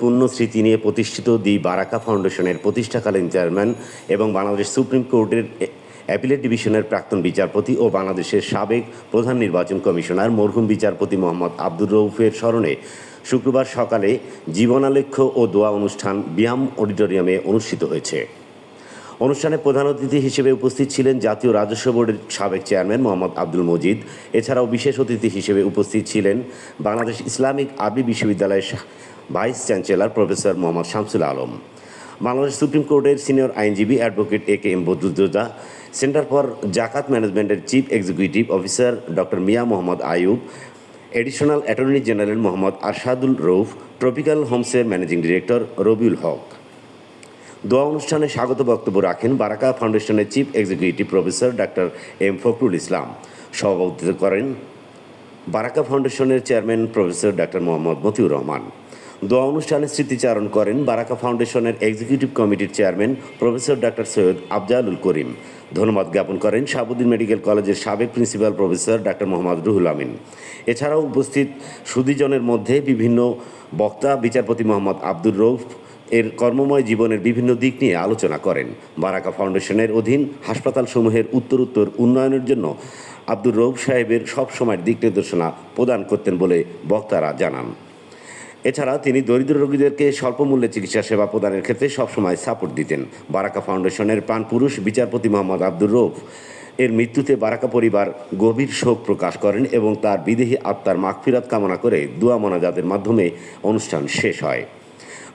পূর্ণ স্মৃতি নিয়ে প্রতিষ্ঠিত দি বারাকা ফাউন্ডেশনের প্রতিষ্ঠাকালীন চেয়ারম্যান এবং বাংলাদেশ সুপ্রিম কোর্টের অ্যাপিলেট ডিভিশনের প্রাক্তন বিচারপতি ও বাংলাদেশের সাবেক প্রধান নির্বাচন কমিশনার মরহুম বিচারপতি মোহাম্মদ আব্দুর রৌফের স্মরণে শুক্রবার সকালে জীবনালেখ্য ও দোয়া অনুষ্ঠান বিয়াম অডিটোরিয়ামে অনুষ্ঠিত হয়েছে। অনুষ্ঠানে প্রধান অতিথি হিসেবে উপস্থিত ছিলেন জাতীয় রাজস্ব বোর্ডের সাবেক চেয়ারম্যান মোহাম্মদ আব্দুল মজিদ। এছাড়াও বিশেষ অতিথি হিসেবে উপস্থিত ছিলেন বাংলাদেশ ইসলামিক আরবি বিশ্ববিদ্যালয়ের vice chancellor professor Mohammad Shamsul Alam. Bangladesh supreme কোর্টের সিনিয়র আইনজীবী advocate A K M Badruddoza, center for Zakat ম্যানেজমেন্টের chief executive officer doctor Mia Mohammad Ayub additional attorney general Mohammad Arshadul Rouf tropical হোমসের managing director Rabiul Haque. দোয়া অনুষ্ঠানে স্বাগত বক্তব্য রাখেন বারাকা ফাউন্ডেশনের chief executive professor doctor M Fakhrul Islam. সভাপতিত্ব করেন বারাকা ফাউন্ডেশনের chairman professor doctor Mohammad Motiur Rahman. দোয়া অনুষ্ঠানে স্মৃতিচারণ করেন বারাকা ফাউন্ডেশনের এক্সিকিউটিভ কমিটির chairman professor doctor Syed Afzalul Karim. ধন্যবাদ জ্ঞাপন করেন শাহাবুদ্দিন মেডিকেল কলেজের সাবেক principal professor doctor Mohammad Ruhul Amin. এছাড়াও উপস্থিত সুদীজনের মধ্যে বিভিন্ন বক্তা বিচারপতি মোহাম্মদ আব্দুর রৌফ এর কর্মময় জীবনের বিভিন্ন দিক নিয়ে আলোচনা করেন। বারাকা ফাউন্ডেশনের অধীন হাসপাতাল হাসপাতালসমূহের উত্তরোত্তর উন্নয়নের জন্য আব্দুর রৌফ সাহেবের সবসময় দিক নির্দেশনা প্রদান করতেন বলে বক্তারা জানান। এছাড়া তিনি দরিদ্র রোগীদেরকে স্বল্প মূল্যে চিকিৎসা সেবা প্রদানের ক্ষেত্রে সবসময় সাপোর্ট দিতেন। বারাকা ফাউন্ডেশনের প্রাণপুরুষ বিচারপতি মোহাম্মদ আব্দুর রৌফ এর মৃত্যুতে বারাকা পরিবার গভীর শোক প্রকাশ করেন এবং তার বিদেহী আত্মার মাগফিরাত কামনা করে দোয়া মোনাজাতের মাধ্যমে অনুষ্ঠান শেষ হয়।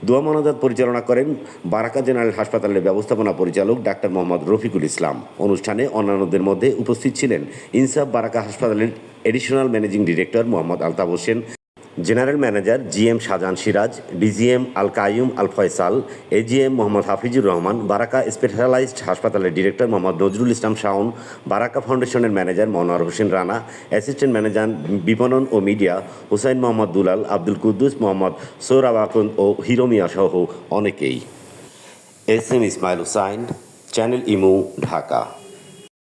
দোয়া মোনাজাত পরিচালনা করেন বারাকা জেনারেল হাসপাতালের ব্যবস্থাপনা পরিচালক ডাক্তার মোহাম্মদ রফিকুল ইসলাম। অনুষ্ঠানে অন্যান্যদের মধ্যে উপস্থিত ছিলেন ইনসাফ বারাকা হাসপাতালের additional managing director Mohammad Altaf Hossain. General manager G M Shahjahan Siraj DGM Al Qaiyum Al Faisal AGM Mohammad Hafizur Rahman, Baraka specialized হাসপাতালের ডিরেক্টর মোহাম্মদ নজরুল ইসলাম শাওন, বারাকা ফাউন্ডেশনের manager Monowar Hossain Rana, assistant manager বিপণন ও মিডিয়া হুসাইন মোহাম্মদ দুলাল, আব্দুল কুদ্দুস মোহাম্মদ সৌরভ আকন্দ ও হিরোমিয়া সহ অনেকেই। S M Ismail Hussain, channel Imu, Dhaka.